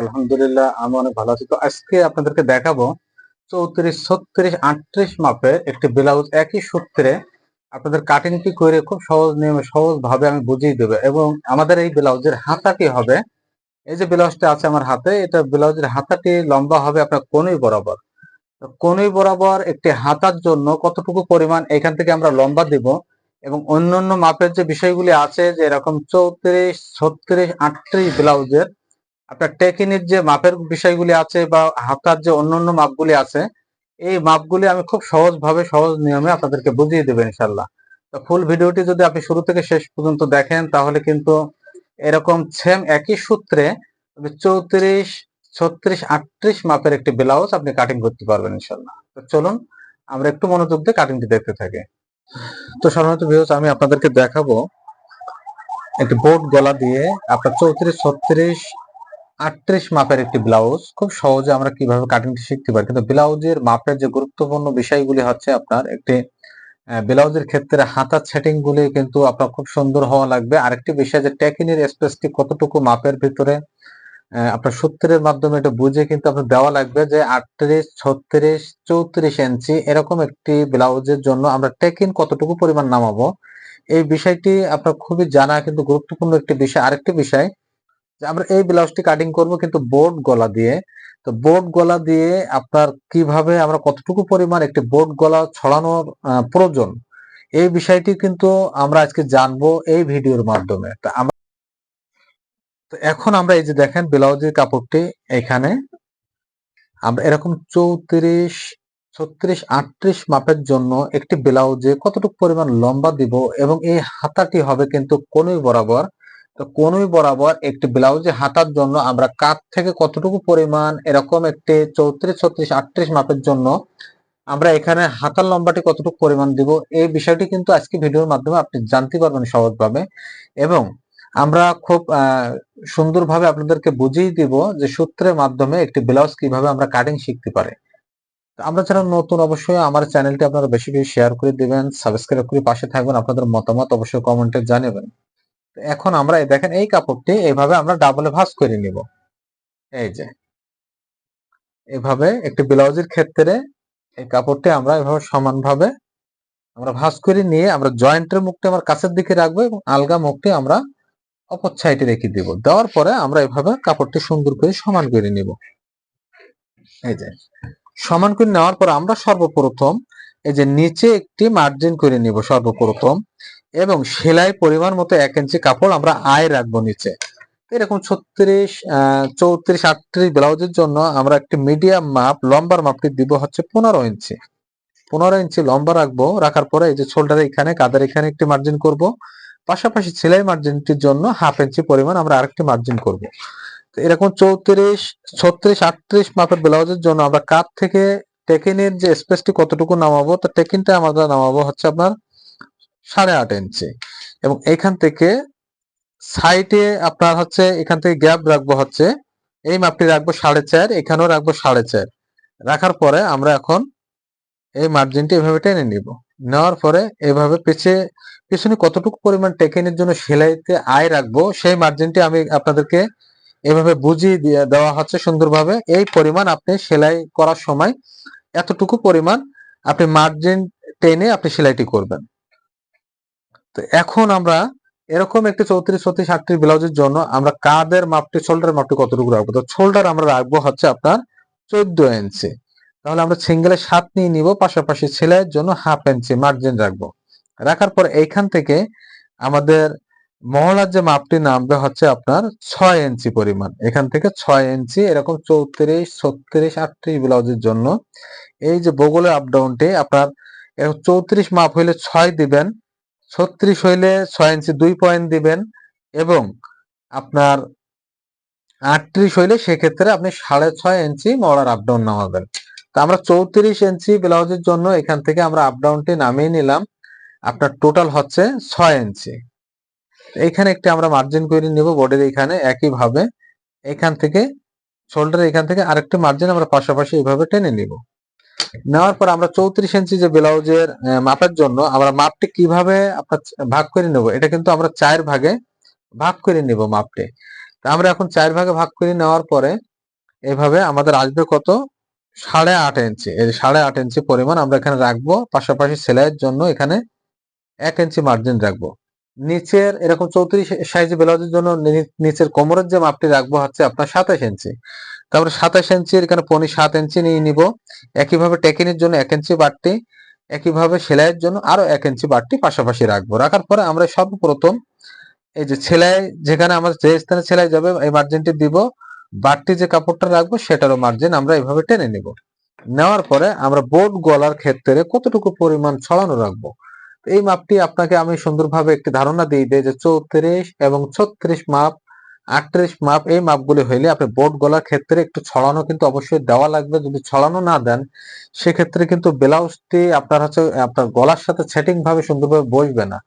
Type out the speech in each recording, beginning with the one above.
আলহামদুলিল্লাহ আমি অনেক ভালো আছি। তো আজকে আপনাদেরকে দেখাবো চৌত্রিশ, ছত্রিশ, আটত্রিশ মাপের একটি ব্লাউজ। একই সূত্রে আপনাদের কাটিংটি করে খুব সহজ নিয়মে আমি বুঝিয়ে দেবো। এবং আমাদের এই ব্লাউজের হবে, এই যে ব্লাউজটা আছে আমার হাতে, এটা ব্লাউজের হাতাটি লম্বা হবে আপনার কোনই বরাবর। কোনই বরাবর একটি হাতার জন্য কতটুকু পরিমাণ এখান থেকে আমরা লম্বা দিব এবং অন্যান্য মাপের যে বিষয়গুলি আছে, যে এরকম চৌত্রিশ, ছত্রিশ, আটত্রিশ ব্লাউজের আপনার টেকিনের যে মাপের বিষয়গুলি আছে বা হাতার যে অন্যান্য মাপগুলি আছে, এই মাপগুলি আমি খুব সহজভাবে, সহজ নিয়মে আপনাদেরকে বুঝিয়ে দেবো ইনশাল্লাহ তো ফুল ভিডিওটি যদি আপনি শুরু থেকে শেষ পর্যন্ত দেখেন, তাহলে কিন্তু এরকম সেম একই সূত্রে চৌত্রিশ, ছত্রিশ, আটত্রিশ মাপের একটি ব্লাউজ আপনি কাটিং করতে পারবেন ইনশাল্লাহ তো চলুন, আমরা একটু মনোযোগ দিয়ে কাটিংটি দেখতে থাকি। তো সাধারণত ভিউজ আমি আপনাদেরকে দেখাবো একটি বোর্ড গলা দিয়ে আপনার চৌত্রিশ, ছত্রিশ আটত্রিশ মাপের একটি ব্লাউজ খুব সহজে আমরা কীভাবে কাটিংটি শিখতে পারি? কিন্তু ব্লাউজের মাপের যে গুরুত্বপূর্ণ বিষয়গুলি হচ্ছে আপনার একটি ব্লাউজের ক্ষেত্রে হাতার সেটিং গুলি কিন্তু আপনার খুব সুন্দর হওয়া লাগবে। আরেকটি বিষয় যে টেকিনের স্পেসটি কতটুকু মাপের ভিতরে আপনার সূত্রের মাধ্যমে এটা বুঝে কিন্তু আপনার দেওয়া লাগবে যে আটত্রিশ, ছত্রিশ, চৌত্রিশ ইঞ্চি এরকম একটি ব্লাউজের জন্য আমরা টেকিন কতটুকু পরিমাণ নামাবো? এই বিষয়টি আপনার খুবই জানা কিন্তু গুরুত্বপূর্ণ একটি বিষয়। আরেকটি বিষয় যে আমরা এই ব্লাউজটি কাটিং করব কিন্তু বোর্ড গলা দিয়ে। তো বোর্ড গলা দিয়ে আপনার কীভাবে আমরা কতটুকু পরিমাণ একটি বোর্ড গলা ছড়ানোর প্রয়োজন, এই বিষয়টি কিন্তু আমরা আজকে জানব এই ভিডিওর মাধ্যমে। তা আমরা তো এখন আমরা এই যে দেখেন ব্লাউজের কাপড়টি এখানে। আমরা এরকম চৌত্রিশ, ছত্রিশ, আটত্রিশ মাপের জন্য একটি ব্লাউজে কতটুকু পরিমাণ লম্বা দিব এবং এই হাতাটি হবে কিন্তু কোনই বরাবর তো কোনই বরাবর একটি ব্লাউজে হাতার জন্য আমরা কাত থেকে কতটুকু পরিমাণ, এরকম একটি চৌত্রিশ, ছত্রিশ, আটত্রিশ মাপের জন্য আমরা এখানে হাতার লম্বাটি কতটুকু পরিমাণ দিব, এই বিষয়টি কিন্তু আজকে ভিডিওর মাধ্যমে আপনি জানতে পারবেন সহজভাবে এবং আমরা খুব সুন্দরভাবে আপনাদেরকে বুঝিয়ে দিব যে সূত্রের মাধ্যমে একটি ব্লাউজ কীভাবে আমরা কাটিং শিখতে পারি। আমরা যারা নতুন অবশ্যই আমার চ্যানেলটি আপনারা বেশি বেশি শেয়ার করে দিবেন সাবস্ক্রাইব করে পাশে থাকবেন, আপনাদের মতামত অবশ্যই কমেন্টে জানাবেন। এখন আমরা দেখেন, এই কাপড়টি এইভাবে আমরা ডাবলে ভাঁজ করে নিব। এই যে, এভাবে একটি ব্লাউজের ক্ষেত্রে এই কাপড়টি আমরা এভাবে সমানভাবে আমরা ভাঁজ করে নিয়ে আমরা জয়েন্টের মুখটি আমার কাছের দিকে রাখব এবং আলগা মুখটি আমরা অপর রেখে দিব। দেওয়ার পরে আমরা এভাবে কাপড়টি সুন্দর করে সমান করে নিব। এই যে, সমান করে নেওয়ার পর আমরা সর্বপ্রথম এই যে নিচে একটি মার্জিন করে নিব সর্বপ্রথম। এবং সেলাই পরিমাণ মতো এক ইঞ্চি কাপড় আমরা আয় রাখব নিচে। এরকম ছত্রিশ চৌত্রিশ, আটত্রিশ ব্লাউজের জন্য আমরা একটি মিডিয়াম মাপ, লম্বার মাপটি দিব হচ্ছে পনেরো ইঞ্চি। পনেরো ইঞ্চি লম্বা রাখব, রাখার পরে এই যে শোল্ডার এখানে, কাদের এখানে একটি মার্জিন করব। পাশাপাশি সেলাই মার্জিনটির জন্য হাফ ইঞ্চি পরিমাণ আমরা আরেকটি মার্জিন করব। এরকম চৌত্রিশ, ছত্রিশ, আটত্রিশ মাপের ব্লাউজের জন্য আমরা কাত থেকে টেকিনের যে স্পেসটি কতটুকু নামাবো, তো টেকিনটা আমরা নামাবো হচ্ছে আপনার সাড়ে আট ইঞ্চি এবং এখান থেকে সাইডে আপনার হচ্ছে, এখান থেকে গ্যাপ রাখব হচ্ছে, এই মাপটি রাখব সাড়ে চার, এখানেও রাখব সাড়ে চার। রাখার পরে আমরা এখন এই মার্জিনটি এভাবে টেনে নিব। নেওয়ার পরে এভাবে পিছিয়ে পিছনে কতটুকু পরিমাণ টেকেনের জন্য সেলাইতে আয় রাখব, সেই মার্জিনটি আমি আপনাদেরকে এভাবে বুঝিয়ে দেওয়া হচ্ছে সুন্দরভাবে। এই পরিমাণ আপনি সেলাই করার সময় এতটুকু পরিমাণ আপনি মার্জিন টেনে আপনি সেলাইটি করবেন। তো এখন আমরা এরকম একটি চৌত্রিশ ছত্রিশ আটত্রিশ ব্লাউজের জন্য আমরা কাদের মাপটি শোল্ডার মাপটি কতটুকু রাখব? তো শোল্ডার আমরা রাখব হচ্ছে আপনার চোদ্দ ইঞ্চি। তাহলে আমরা সিঙ্গেলের সাত নিয়ে নিব, পাশাপাশি সেলাইয়ের জন্য হাফ ইঞ্চি মার্জিন রাখব। রাখার পর এইখান থেকে আমাদের মহলার যে মাপটি নামবে হচ্ছে আপনার ছয় ইঞ্চি পরিমাণ। এখান থেকে ছয় ইঞ্চি, এরকম চৌত্রিশ, ছত্রিশ, আটত্রিশ ব্লাউজের জন্য এই যে বগলের আপডাউনটি আপনার চৌত্রিশ মাপ হইলে ছয় দিবেন ছত্রিশ হইলে ছয় ইঞ্চি দুই পয়েন্ট দিবেন এবং আপনার আটত্রিশ হইলে সেক্ষেত্রে আপনি সাড়ে ছয় ইঞ্চি মলার আপডাউন নামাবেন। তা আমরা চৌত্রিশ ইঞ্চি ব্লাউজের জন্য এখান থেকে আমরা আপডাউনটি নামিয়ে নিলাম। আপনার টোটাল হচ্ছে ছয় ইঞ্চি। এখানে একটি আমরা মার্জিন করে নিব বডির এখানে একইভাবে। এখান থেকে শোল্ডার এখান থেকে আরেকটি মার্জিন আমরা পাশাপাশি এইভাবে টেনে নিব। নেওয়ার পর আমরা চৌত্রিশ ইঞ্চি যে ব্লাউজের মাপের জন্য আমরা মাপটি কীভাবে আপনার ভাগ করে নেব? এটা কিন্তু আমরা চার ভাগে ভাগ করে নিব মাপটি। তা আমরা এখন চার ভাগে ভাগ করে নেওয়ার পরে এভাবে আমাদের আসবে কত? সাড়ে আট ইঞ্চি এই সাড়ে আট ইঞ্চি পরিমাণ আমরা এখানে রাখব। পাশাপাশি সেলাইয়ের জন্য এখানে এক ইঞ্চি মার্জিন রাখব। নিচের এরকম চৌত্রিশ সাইজ ব্লাউজের জন্য নিচের কোমরের যে মাপটি রাখব হচ্ছে আপনার সাতাশ ইঞ্চি। তারপরে সাতাশ ইঞ্চির এখানে পনি সাত ইঞ্চি নিয়ে নিব। একইভাবে টেকিনের জন্য এক ইঞ্চি বাড়তি, একইভাবে সেলাইয়ের জন্য আরও এক ইঞ্চি বাড়তি পাশাপাশি রাখব। রাখার পরে আমরা সর্বপ্রথম এই যে সেলাই, যেখানে আমার যে স্থানে সেলাই যাবে এই মার্জিনটি দিব, বাড়তি যে কাপড়টা রাখব সেটারও মার্জিন আমরা এইভাবে টেনে নিব। নেওয়ার পরে আমরা বোর্ড গলার ক্ষেত্রে কতটুকু পরিমাণ ছড়ানো রাখব? এই মাপটি আপনাকে আমি সুন্দরভাবে একটি ধারণা দিয়ে দেয় যে চৌত্রিশ এবং ছত্রিশ মাপ, আটত্রিশ মাপ এই মাপগুলি হইলে আপনি বোর্ড গলার ক্ষেত্রে একটু ছড়ানো কিন্তু অবশ্যই দেওয়া লাগবে। যদি ছড়ানো না দেন, সেক্ষেত্রে কিন্তু ব্লাউজটি আপনার হচ্ছে, আপনার গলার সাথে সেটিং ভাবে সুন্দরভাবে বসবে না।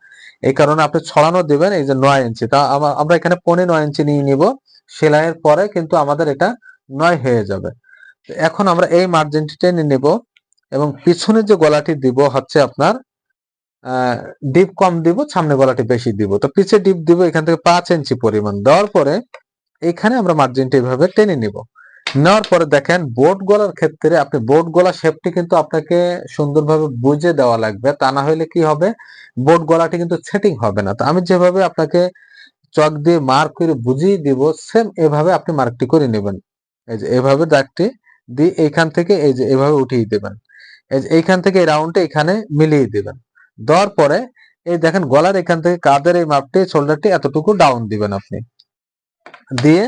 এই কারণে আপনি ছড়ানো দিবেন এই যে নয় ইঞ্চি। তা আমরা এখানে পনে নয় ইঞ্চি নিয়ে নিব। সেলাইয়ের পরে কিন্তু আমাদের এটা নয় হয়ে যাবে। এখন আমরা এই মার্জিনটি টেনে নিব এবং পিছনে যে গলাটি দিব হচ্ছে আপনার ডিপ কম দিব, সামনে গলাটি বেশি দিব। তো পিছে ডিপ দিব, এখান থেকে পাঁচ ইঞ্চি পরিমাণ। দেওয়ার পরে এখানে আমরা মার্জিনটা এইভাবে টেনে নিব। নেওয়ার পরে দেখেন বোর্ড গলার ক্ষেত্রে আপনি বোর্ড গলা শেপটি কিন্তু আপনাকে সুন্দরভাবে বুঝে দেওয়া লাগবে। তা না হলে কি হবে? বোর্ড গলাটি কিন্তু সেটিং হবে না। তো আমি যেভাবে আপনাকে চক দিয়ে মার্ক করে বুঝিয়ে দিব সেম এভাবে আপনি মার্কটি করে নেবেন। এই যে এভাবে দাগটি দিয়ে এইখান থেকে এই যে এভাবে উঠিয়ে দেবেন। এই যে এইখান থেকে এই রাউন্ডটা এখানে মিলিয়ে দিবেন। দেওয়ার পরে এই দেখেন গলার এখান থেকে কাঁধের এই মাপটি শোল্ডারটি এতটুকু ডাউন দিবেন আপনি। দিয়ে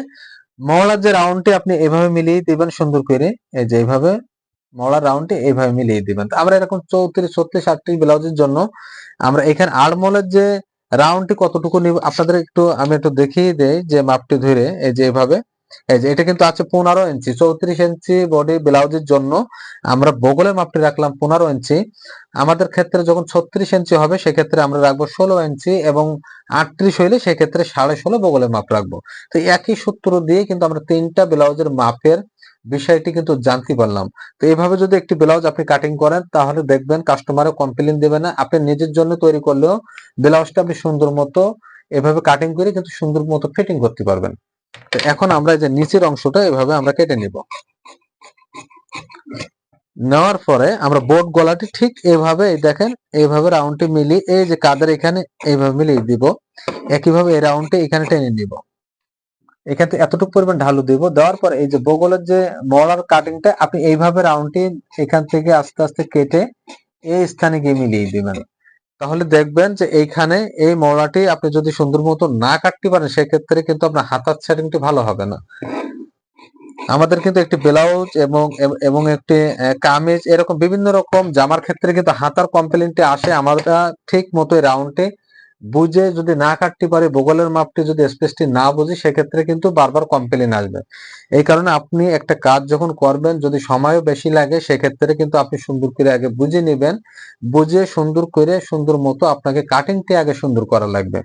মহলার যে রাউন্ডটি আপনি এভাবে মিলিয়ে দিবেন সুন্দর করে, এই যে এইভাবে মহলার রাউন্ডটি এইভাবে মিলিয়ে দিবেন। আমরা এরকম চৌত্রিশ, ছত্রিশ, আটত্রিশ ব্লাউজের জন্য আমরা এখানে আড়মোলের যে রাউন্ডটি কতটুকু নিব, আপনাদের একটু, আমি একটু দেখিয়ে দেই যে মাপটি ধরে, এই যে এইভাবে এটা কিন্তু আছে পনেরো ইঞ্চি চৌত্রিশ ইঞ্চি বডি ব্লাউজের জন্য আমরা বগলের মাপটি রাখলাম পনেরো ইঞ্চি আমাদের ক্ষেত্রে যখন ছত্রিশ ইঞ্চি হবে, সেক্ষেত্রে আমরা রাখব ষোলো ইঞ্চি এবং আটত্রিশ হইলে সেক্ষেত্রে সাড়ে ষোলো বগলের মাপ রাখব। তো একই সূত্র দিয়ে কিন্তু আমরা তিনটা ব্লাউজের মাপের বিষয়টি কিন্তু জানতে পারলাম। তো এইভাবে যদি একটি ব্লাউজ আপনি কাটিং করেন, তাহলে দেখবেন কাস্টমারও কমপ্লেন দেবে না। আপনি নিজের জন্য তৈরি করলেও ব্লাউজটা আপনি সুন্দর মতো এভাবে কাটিং করে কিন্তু সুন্দর মতো ফিটিং করতে পারবেন। তো এখন আমরা যে নিচের অংশটা এভাবে আমরা কেটে নিব। নেওয়ার পরে আমরা বোর্ড গলাটি ঠিক এভাবে দেখেন এইভাবে রাউন্ডটি মিলিয়ে, এই যে কাদের এখানে এইভাবে মিলিয়ে দিব, একইভাবে এই রাউন্ডটি এখানে টেনে নিব। এখান থেকে এতটুকু পরিমাণ ঢালু দিব, দেওয়ার পর এই যে বগলের যে মলার কাটিংটা, আপনি এইভাবে রাউন্ডটি এখান থেকে আস্তে আস্তে কেটে এই স্থানে গিয়ে মিলিয়ে দিবেন। তাহলে দেখবেন যে এইখানে এই মলাটি আপনি যদি সুন্দর মতো না কাটতে পারেন, সেক্ষেত্রে কিন্তু আপনার হাতার সেটিংটি ভালো হবে না। আমাদের কিন্তু একটি ব্লাউজ এবং এবং একটি কামিজ এরকম বিভিন্ন রকম জামার ক্ষেত্রে কিন্তু হাতার কমপ্লেনটি আসে। আমরা ঠিক মতো রাউন্ডে বুঝে যদি না কাটতে পারি বগলের মাপটি যদি স্পেসটি না বুঝি, সেক্ষেত্রে কিন্তু বারবার কমপ্লেন আসবে। এই কারণে আপনি একটা কাজ যখন করবেন, যদি সময়ও বেশি লাগে, সেক্ষেত্রে কিন্তু আপনি সুন্দর করে আগে বুঝে নেবেন। বুঝে সুন্দর করে, সুন্দর মতো আপনাকে কাটিংটি আগে সুন্দর করা লাগবে।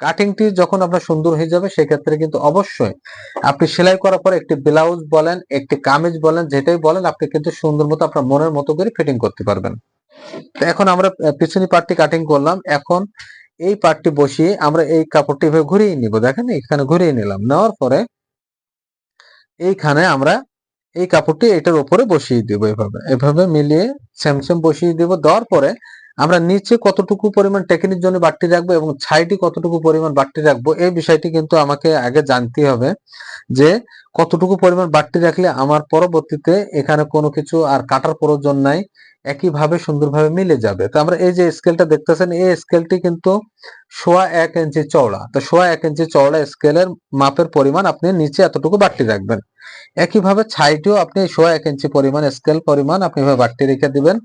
কাটিংটি যখন আপনার সুন্দর হয়ে যাবে, সেক্ষেত্রে কিন্তু অবশ্যই আপনি সেলাই করার পর একটি ব্লাউজ বলেন, একটি কামিজ বলেন, যেটাই বলেন, আপনি কিন্তু সুন্দর মতো আপনার মনের মতো করে ফিটিং করতে পারবেন। এখন আমরা পিছনি পার্টটি কাটিং করলাম। এখন এই পার্টটি বসিয়ে আমরা এই কাপড়টি এভাবে ঘুরিয়ে নিব, দেখেন এখানে ঘুরিয়ে নিলাম। নেওয়ার পরে এইখানে আমরা এই কাপড়টি এটার উপরে বসিয়ে দিব এভাবে। এভাবে মিলিয়ে সেম সেম বসিয়ে দিব। দেওয়ার পরে আমরা নিচে কতটুকু পরিমাণ টেকনির জন্য বাড়তি রাখব এবং ছাইটি কতটুকু পরিমাণ বাড়তি রাখব, এই বিষয়টি কিন্তু আমাকে আগে জানতে হবে যে কতটুকু পরিমাণ বাড়তি রাখলে আমার পরবর্তীতে এখানে কোনো কিছু আর কাটার প্রয়োজন নাই। একইভাবে সুন্দরভাবে মিলে যাবে। তো আমরা এই যে স্কেলটা দেখতেছেন, এই স্কেলটি কিন্তু সোয়া এক ইঞ্চি চওড়া। তো সোয়া এক ইঞ্চি চওড়া স্কেলের মাপের পরিমাণ আপনি নিচে এতটুকু বাড়তি রাখবেন। একইভাবে ছাইটিও আপনি সোয়া এক ইঞ্চি পরিমাণ স্কেল পরিমাণ আপনি বাড়তি রেখে দিবেন।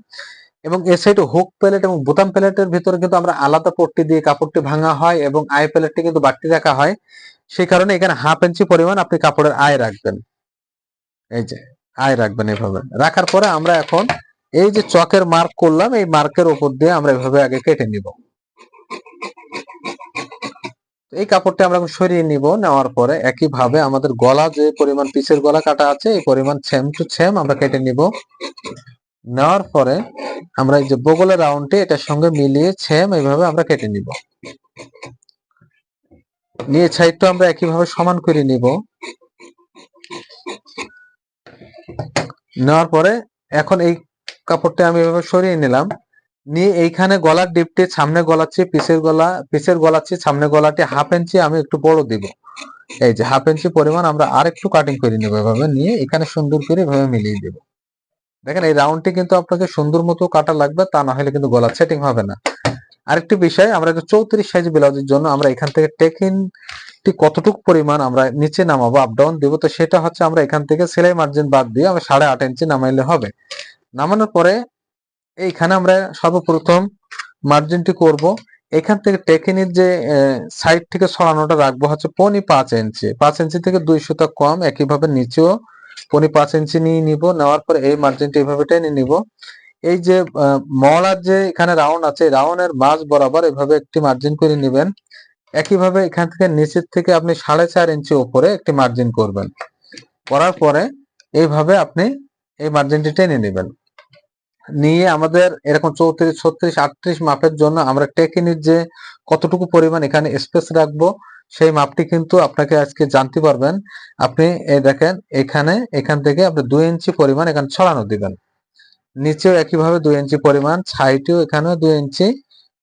এবং এ সাইড হুক প্লেট এবং বোতাম প্লেটের ভিতরে কিন্তু আমরা আলাদা পট্টি দিয়ে কাপড়টি ভাঙা হয় এবং আই প্লেটটি কিন্তু বাড়তি রাখা হয়। সেই কারণে এখানে হাফ ইঞ্চি পরিমাণ আপনি কাপড়ের আয় রাখবেন। এই যে, আয় রাখবেন এভাবে। রাখার পরে আমরা এখন এই যে চকের মার্ক করলাম, এই মার্কের উপর দিয়ে আমরা এভাবে আগে কেটে নিব। এই কাপড়টা আমরা সরিয়ে নিব, নেওয়ার পরে একইভাবে আমাদের গলা যে পরিমাণ পিসের গলা কাটা আছে, এই পরিমাণ সেম টু সেম আমরা কেটে নিব। নেওয়ার পরে আমরা এই যে বগলের রাউন্ডটি এটার সঙ্গে মিলিয়ে সেম এইভাবে আমরা কেটে নিব। নিয়ে সাইডটা আমরা একইভাবে সমান করে নিব। নেওয়ার পরে এখন এই কাপড়টা আমি এভাবে সরিয়ে নিলাম। নিয়ে এইখানে গলার ডিপটি সামনে গলাচ্ছি, পিসের গলা, পিসের গলাচ্ছি, সামনে গলাটি হাফ ইঞ্চি আমি একটু বড় দিব। এই যে হাফ ইঞ্চি পরিমাণ আমরা আর একটু কাটিং করে নেব এভাবে, নিয়ে এখানে সুন্দর করে এভাবে মিলিয়ে দেব। দেখেন, এই রাউন্ডটি কিন্তু আপনাকে সুন্দর মতো কাটা লাগবে, তা না হলে কিন্তু গলা সেটিং হবে না। আরেকটি বিষয়, আমরা একটা চৌত্রিশ সাইজ ব্লাউজের জন্য আমরা এখান থেকে টেকিন কতটুকু পরিমাণ আমরা নিচে নামাবো আপ ডাউন দিব, তো সেটা হচ্ছে আমরা এখান থেকে সেলাই মার্জিন বাদ দিয়ে আমরা সাড়ে আট ইঞ্চি নামাইলে হবে। নামানোর পরে এইখানে আমরা সর্বপ্রথম মার্জিনটি করব। এখান থেকে টেকিনের যে সাইড থেকে সরানোটা রাখব হচ্ছে পনি পাঁচ ইঞ্চি পাঁচ ইঞ্চি থেকে দুই সুতা কম, একইভাবে নিচেও পনি পাঁচ ইঞ্চি নিয়ে নিব। নেওয়ার পরে এই মার্জিনটি এইভাবে টেনে নিব। এই যে মলার যে এখানে রাউন্ড আছে রাউন্ডের মাঝ বরাবর এভাবে একটি মার্জিন করে নেবেন। একইভাবে এখান থেকে নিচের থেকে আপনি সাড়ে চার ইঞ্চি উপরে একটি মার্জিন করবেন। করার পরে এইভাবে আপনি এই মার্জিনটি টেনে নেবেন। নিয়ে আমাদের এরকম চৌত্রিশ, ছত্রিশ, আটত্রিশ মাপের জন্য আমরা টেকিনির যে কতটুকু পরিমাণ এখানে স্পেস রাখব, সেই মাপটি কিন্তু আপনাকে আজকে জানতে পারবেন। আপনি এই দেখেন, এখানে, এখান থেকে আপনি দুই ইঞ্চি পরিমাণ এখানে ছড়ানো দিবেন। নিচেও একইভাবে দুই ইঞ্চি পরিমাণ সাইডেও এখানেও দুই ইঞ্চি,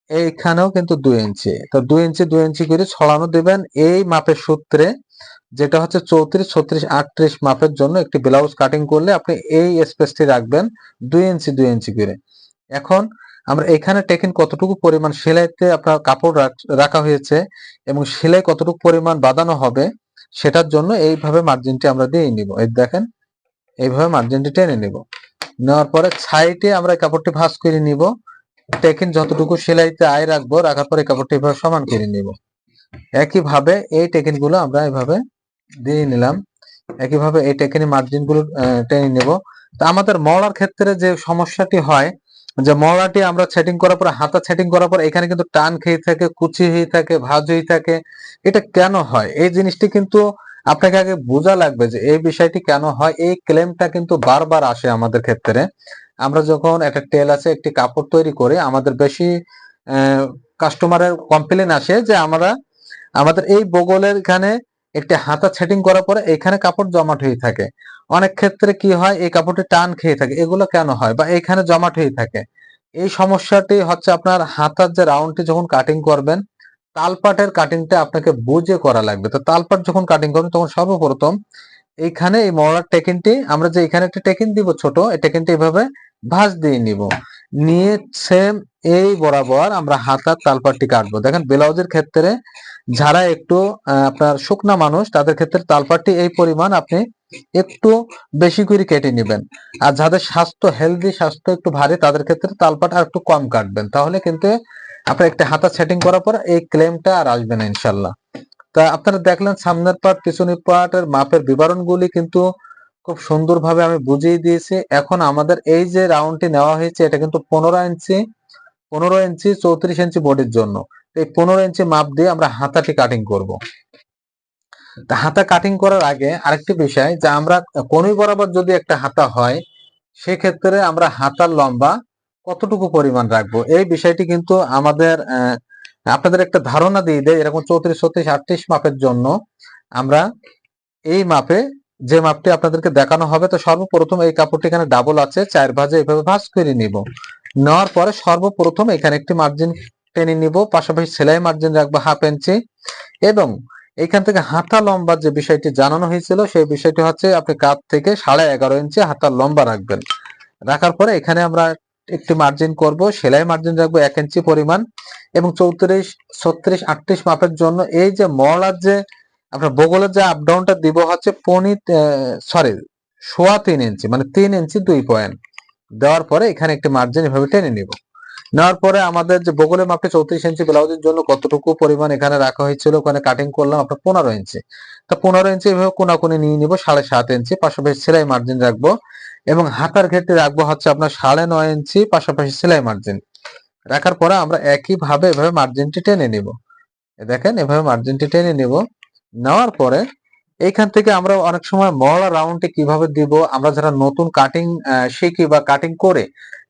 এইখানেও কিন্তু দুই ইঞ্চি। তো দুই ইঞ্চি দুই ইঞ্চি করে ছড়ানো দিবেন। এই মাপের সূত্রে যেটা হচ্ছে চৌত্রিশ, ছত্রিশ, আটত্রিশ মাপের জন্য একটি ব্লাউজ কাটিং করলে আপনি এই স্পেসটি রাখবেন দুই ইঞ্চি দুই ইঞ্চি করে। এখন আমরা এখানে টেকিন কতটুকু পরিমাণ সেলাইতে আপনার কাপড় রাখা হয়েছে এবং সেলাই কতটুকু পরিমাণ বাঁধানো হবে সেটার জন্য এইভাবে মার্জিনটি আমরা দিয়ে নিব। এই দেখেন, এইভাবে মার্জিনটি টেনে নিব। নেওয়ার পরে সাইডে আমরা কাপড়টি ভাঁজ করে নিব। টেকিন যতটুকু সেলাইতে আয় রাখব, রাখার পরে কাপড়টি এভাবে সমান করে নিব। একইভাবে এই টেকিনগুলো আমরা এভাবে দিয়ে নিলাম। একইভাবে এই টেকিনি মার্জিনগুলো টেনে নিব। তো আমাদের মলার ক্ষেত্রে যে সমস্যাটি হয়, যে মলাটি আমরা সেটিং করার পর, হাতা সেটিং করার পর এখানে কিন্তু টান খেয়ে থাকে, কুচি হয়ে থাকে, ভাজ হয়ে থাকে। এটা কেন হয়? এই জিনিসটি কিন্তু আপনাকে আগে বোঝা লাগবে যে এই বিষয়টি কেন হয়। এই ক্লেমটা কিন্তু বারবার আসে আমাদের ক্ষেত্রে। আমরা যখন একটা টেল আছে, একটি কাপড় তৈরি করে, আমাদের বেশি কাস্টমারের কমপ্লেন আসে যে আমরা, আমাদের এই বগলের এখানে একটি হাতা সেটিং করার পরে এখানে কাপড় জমাট হয়ে থাকে। অনেক ক্ষেত্রে কি হয়, এই কাপড়টি টান খেয়ে থাকে। এগুলো কেন হয় বা এখানে জমাট হয়ে থাকে? এই সমস্যাটি হচ্ছে আপনার হাতার যে রাউন্ডটি যখন কাটিং করবেন, তালপাটের কাটিংটা আপনাকে বুঝে করা লাগবে। তো তালপাট যখন কাটিং করবেন, তখন সর্বপ্রথম এইখানে এই মরার টেকিনটি আমরা যে এখানে একটা টেকিন দিব ছোট, এই টেকিনটি এভাবে ভাঁজ দিয়ে নিব। নিয়ে সেম এই বরাবর আমরা হাতার তালপাটটি কাটবো। দেখেন, ব্লাউজের ক্ষেত্রে যারা একটু আপনার শুকনা মানুষ, তাদের ক্ষেত্রে তালপাটটি এই পরিমাণ আপনি একটু বেশি করে কেটে নেবেন। আর যাদের স্বাস্থ্য হেলদি স্বাস্থ্য একটু ভারী, তাদের ক্ষেত্রে তালপাট আর একটু কম কাটবেন। তাহলে কিন্তু আপনার একটা হাতা সেটিং করার পর এই ক্লেমটা আর আসবে না ইনশাল্লাহ তা আপনারা দেখলেন সামনের পার্ট পিছনের পার্টের মাপের বিবরণগুলি কিন্তু খুব সুন্দরভাবে আমি বুঝিয়ে দিয়েছি। এখন আমাদের এই যে রাউন্ডটি নেওয়া হয়েছে, এটা কিন্তু পনেরো ইঞ্চি পনেরো ইঞ্চি, চৌত্রিশ ইঞ্চি বডির জন্য। এই পনেরো ইঞ্চি মাপ দিয়ে আমরা হাতাটি কাটিং করব। হাতা কাটিং করার আগে আরেকটি বিষয় যে আমরা কোনই বরাবর যদি একটা হাতা হয়, সেক্ষেত্রে আমরা হাতার লম্বা কতটুকু পরিমাণ রাখব? এই বিষয়টি কিন্তু আমাদের আপনাদের একটা ধারণা দিয়ে দেয়, এরকম চৌত্রিশ, ছত্রিশ, আটত্রিশ মাপের জন্য আমরা এই মাপে যে মাপটি আপনাদেরকে দেখানো হবে, তো সর্বপ্রথম এই কাপড়টি এখানে ডাবল আছে, চার ভাজে এভাবে ভাজ করে নিব। নেওয়ার পরে সর্বপ্রথম এখানে একটি মার্জিন টেনে নিব, পাশাপাশি সেলাই মার্জিন রাখব হাফ ইঞ্চি এবং এখান থেকে হাতা লম্বা যে বিষয়টি জানানো হয়েছিল, সেই বিষয়টি হচ্ছে আপনি কাপ থেকে সাড়ে এগারো ইঞ্চি হাতার লম্বা রাখবেন। রাখার পরে এখানে আমরা একটি মার্জিন করব, সেলাই মার্জিন রাখব এক ইঞ্চি পরিমাণ। এবং চৌত্রিশ, ছত্রিশ, আটত্রিশ মাপের জন্য এই যে মলার যে আপনার বগলের যে আপ ডাউনটা দিব হচ্ছে পনি সরি সোয়া তিন ইঞ্চি মানে তিন ইঞ্চি দুই পয়েন্ট দেওয়ার পরে এখানে একটি মার্জিন এভাবে টেনে নিব। নেওয়ার পরে আমাদের যে বগলের মাপে চৌত্রিশ ইঞ্চি ব্লাউজের জন্য কতটুকু পরিমাণ এখানে রাখা হয়েছিল, ওখানে কাটিং করলাম আপনার পনেরো ইঞ্চি। তা পনেরো ইঞ্চি এভাবে কোনাকুনি নিয়ে নিব, সাড়ে সাত ইঞ্চি, পাশাপাশি সেলাই মার্জিন রাখব। এবং হাতার ক্ষেত্রে রাখব হচ্ছে আপনার সাড়ে নয় ইঞ্চি, পাশাপাশি সেলাই মার্জিন রাখার পরে আমরা একইভাবে এভাবে মার্জিনটি টেনে নিব। দেখেন, এভাবে মার্জিনটি টেনে নিব। নেওয়ার পরে এইখান থেকে আমরা অনেক সময় মহড়া রাউন্ডটি কীভাবে দিব, আমরা যারা নতুন কাটিং শিখি বা কাটিং করে,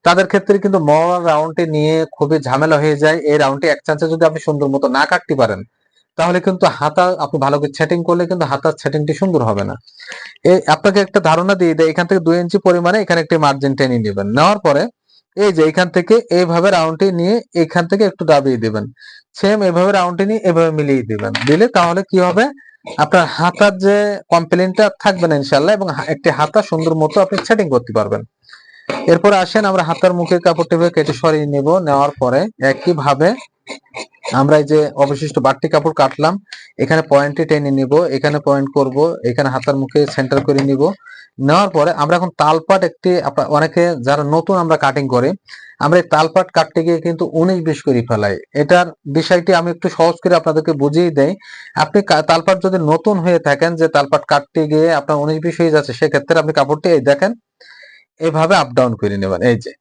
তাদের ক্ষেত্রে কিন্তু মহড়া রাউন্ডটি নিয়ে খুবই ঝামেলা হয়ে যায়। এই রাউন্ডে এক চান্সে যদি আপনি সুন্দর মতো না কাটতে পারেন, তাহলে কিন্তু হাতা, আপনি ভালো করে সেটিং করলে কিন্তু হাতার সেটিংটি সুন্দর হবে না। এই আপনাকে একটা ধারণা দিয়ে দেয় এখান থেকে দুই ইঞ্চি পরিমাণে এখানে একটি মার্জিন টেনে নেবেন। নেওয়ার পরে এই যে এখান থেকে এইভাবে রাউন্ডটি নিয়ে এখান থেকে একটু দাবিয়ে দিবেন। সেম এভাবে রাউন্ডটি নিয়ে এভাবে মিলিয়ে দিবেন। দিলে তাহলে কি হবে? আপনার হাতার যে কমপ্লেনটা থাকবে না ইনশাল্লাহ এবং একটি হাতা সুন্দর মতো আপনি সেটিং করতে পারবেন। এরপর আসেন, আমরা হাতার মুখের কাপড়টি কেটে সরিয়ে নেব। নেওয়ার পরে একই ভাবে আমরা এই যে অবশিষ্ট বাড়তি কাপড় কাটলাম, এখানে পয়েন্টে টেনে নিব, এখানে পয়েন্ট করব, এখানে হাতার মুখে সেন্টার করে নিব। নেওয়ার পরে আমরা এখন তালপাট একটি অনেকে যারা নতুন আমরা কাটিং করি, আমরা এই তালপাট কাটতে গিয়ে কিন্তু উনিশ বিশ করে ফেলাই। এটার বিষয়টি আমি একটু সহজ করে আপনাদেরকে বুঝিয়ে দেই। আপনি তালপাট যদি নতুন হয়ে থাকেন, যে তালপাট কাটতে গিয়ে আপনার উনিশ বিশ হয়ে যাচ্ছে, সেক্ষেত্রে আপনি কাপড়টি এই দেখেন, এভাবে আপ ডাউন করে নেবেন, এই যে।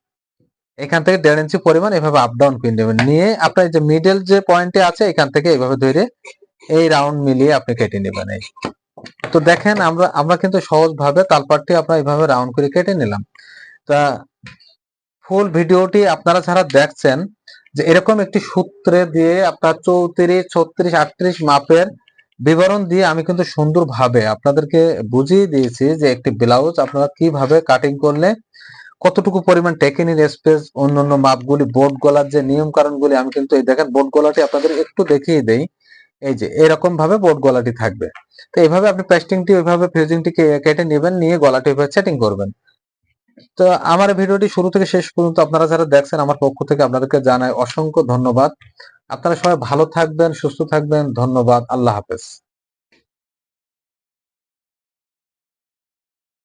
এখান থেকে দেড় ইঞ্চি পরিমাণ এভাবে আপ ডাউন করে নেবেন নিয়ে আপনার যে মিডল যে পয়েন্টে আছে, এখান থেকে এইভাবে ধরে এই রাউন্ড মিলিয়ে আপনি কেটে নেবেন এই। তো দেখেন, আমরা আমরা কিন্তু সহজ ভাবে তালপাটটি আপনার এইভাবে রাউন্ড করে কেটে নিলাম। তা ফুল ভিডিওটি আপনারা যারা দেখছেন, যে এরকম একটি সূত্রে দিয়ে আপনার চৌত্রিশ, ছত্রিশ, আটত্রিশ মাপের বিবরণ দিয়ে আমি কিন্তু সুন্দরভাবে আপনাদেরকে বুঝিয়ে দিয়েছি যে একটি ব্লাউজ আপনারা কীভাবে কাটিং করলে কতটুকু পরিমাণ টেকেনির স্পেস অন্যান্য মাপগুলি বোর্ড গলার যে নিয়ম কারণগুলি, আমি কিন্তু এই দেখেন বোর্ড গলাটি আপনাদের একটু দেখিয়ে দেই। এই যে এরকম ভাবে বোর্ড গলাটি থাকবে। তো এইভাবে আপনি পেস্টিংটি ওইভাবে ফিউজিংটি কেটে নেবেন, নিয়ে গলাটি ওইভাবে সেটিং করবেন। তো আমার ভিডিওটি শুরু থেকে শেষ পর্যন্ত আপনারা যারা দেখছেন, আমার পক্ষ থেকে আপনাদেরকে জানাই অসংখ্য ধন্যবাদ। আপনারা সবাই ভালো থাকবেন, সুস্থ থাকবেন, ধন্যবাদ, আল্লাহ হাফেজ।